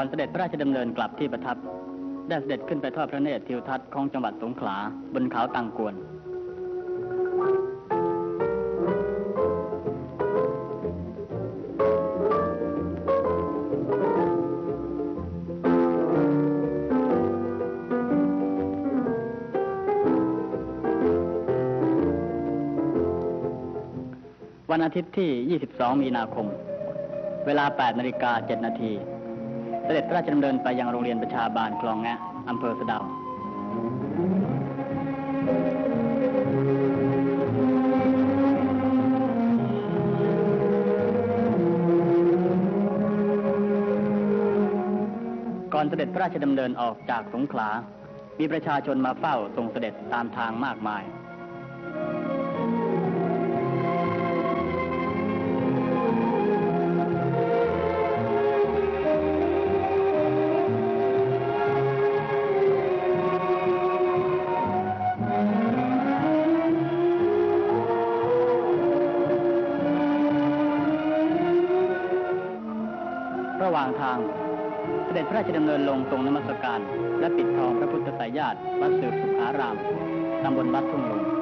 ก่อนเสด็จพระราชดำเนินกลับที่ประทับ ได้เสด็จขึ้นไปทอดพระเนตรทิวทัศน์ของจังหวัดสงขลาบนเขาตังกวนวันอาทิตย์ที่ 22 มีนาคม เวลา 8 นาฬิกา 7 นาที เสด็จพระราชดำเนินไปยังโรงเรียนประชาบาลคลองแงะอำเภอสะเดาก่อนเสด็จพระราชดำเนินออกจากสงขลา มีประชาชนมาเฝ้าทรงเสด็จตามทางมากมาย ว่างทาง เสด็จพระราชดำเนินลงตรงนมัสการ และปิดทองพระพุทธไตรญาติวัดสืบสุขารามตำบลวัดทุ่งลง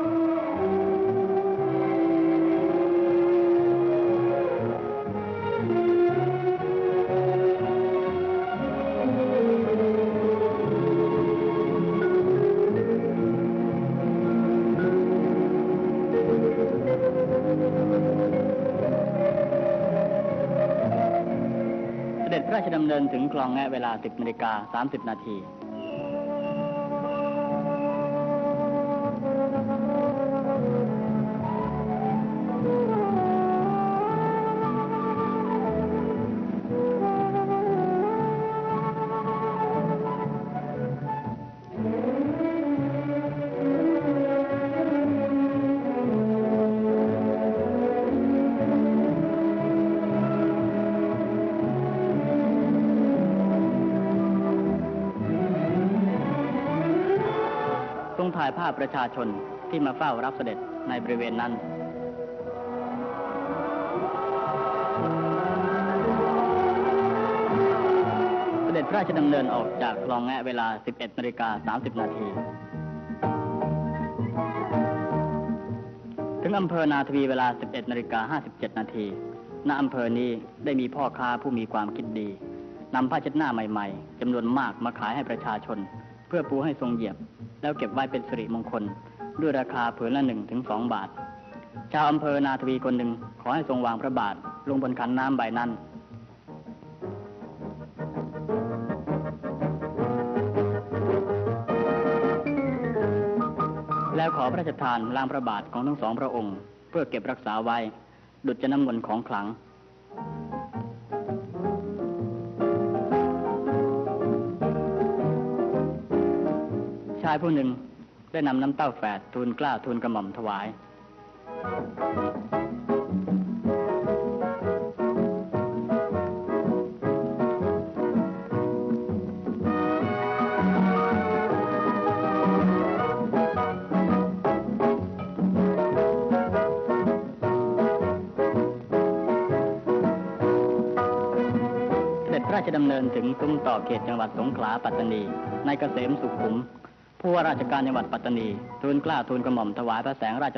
ด็จพระราชดำเนินถึงคลองแงะเวลา 10นาฬิกา30 นาที ถ่ายภาพประชาชนที่มาเฝ้ารับเสด็จในบริเวณนั้น เสด็จพระราชดำเนินออกจากคลองแงะเวลา 11นาฬิกา30 นาที ถึงอำเภอนาทวีเวลา 11นาฬิกา57 นาทีณอำเภอนี้ได้มีพ่อค้าผู้มีความคิดดีนำผ้าเช็ดหน้าใหม่ ๆจำนวนมากมาขายให้ประชาชน เพื่อปูให้ทรงเหยียบ แล้วเก็บไว้เป็นสิริมงคล ด้วยราคาผืนละหนึ่งถึงสองบาท ชาวอำเภอนาทวีคนหนึ่งขอให้ทรงวางพระบาท ลงบนขันน้ำใบนั้นแล้วขอพระราชทานล้างพระบาทของทั้งสองพระองค์ เพื่อเก็บรักษาไว้ ดุจจะน้ำมนต์ของขลัง ชายผู้หนึ่งได้นำน้ำเต้าแฝดทูลกล้าทูลกระหม่อมถวาย เสด็จพระราชดำเนินถึงซุ้มต่อเขตจังหวัดสงขลาปัตตานี ในเกษมสุขุม ผู้ว่าราชการจังหวัดปัตตานีทูลกล้าทูลกระหม่อมถวายพระแสงราช